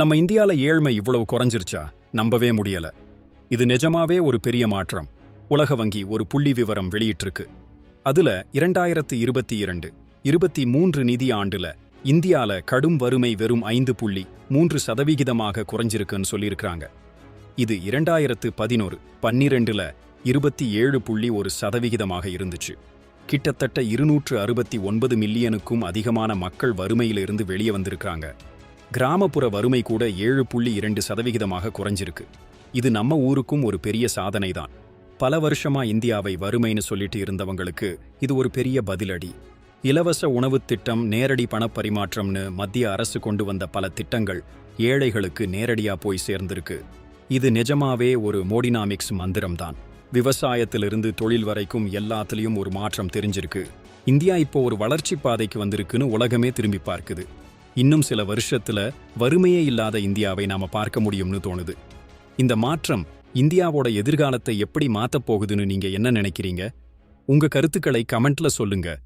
நம்ம இந்தியால ஏழ்மை இவ்வளவு குறைஞ்சிருச்சா? நம்பவே முடியல. இது நிஜமாவே ஒரு பெரிய மாற்றம். உலக வங்கி ஒரு புள்ளி விவரம் வெளியிட்டிருக்கு. அதுல இரண்டாயிரத்து இருபத்தி இரண்டு இருபத்தி மூன்று நிதி ஆண்டுல இந்தியால கடும் வறுமை வெறும் ஐந்து புள்ளி மூன்று சதவிகிதமாக குறைஞ்சிருக்குன்னு சொல்லியிருக்கிறாங்க. இது இரண்டாயிரத்து பதினோரு பன்னிரெண்டுல இருபத்தி ஏழு புள்ளி ஒரு சதவிகிதமாக இருந்துச்சு. கிட்டத்தட்ட இருநூற்று அறுபத்தி ஒன்பது மில்லியனுக்கும் அதிகமான மக்கள் வறுமையிலிருந்து வெளியே வந்திருக்காங்க கிராமப்புற வறுமை கூட ஏழு புள்ளி இரண்டு சதவிகிதமாக குறைஞ்சிருக்கு. இது நம்ம ஊருக்கும் ஒரு பெரிய சாதனை தான் பல வருஷமா இந்தியாவை வறுமைன்னு சொல்லிட்டு இருந்தவங்களுக்கு இது ஒரு பெரிய பதிலடி. இலவச உணவுத் திட்டம் நேரடி பணப்பரிமாற்றம்னு மத்திய அரசு கொண்டு வந்த பல திட்டங்கள் ஏழைகளுக்கு நேரடியா போய் சேர்ந்திருக்கு. இது நிஜமாவே ஒரு மோடினாமிக்ஸ் மந்திரம்தான். விவசாயத்திலிருந்து தொழில் வரைக்கும் எல்லாத்துலயும் ஒரு மாற்றம் தெரிஞ்சிருக்கு. இந்தியா இப்போ ஒரு வளர்ச்சி பாதைக்கு வந்திருக்குன்னு உலகமே திரும்பி பார்க்குது. இன்னும் சில வருஷத்துல வறுமையே இல்லாத இந்தியாவை நாம பார்க்க முடியும்னு தோணுது. இந்த மாற்றம் இந்தியாவோட எதிர்காலத்தை எப்படி மாத்தப் போகுதுன்னு நீங்க என்ன நினைக்கிறீங்க? உங்க கருத்துக்களை கமெண்ட்ல சொல்லுங்க.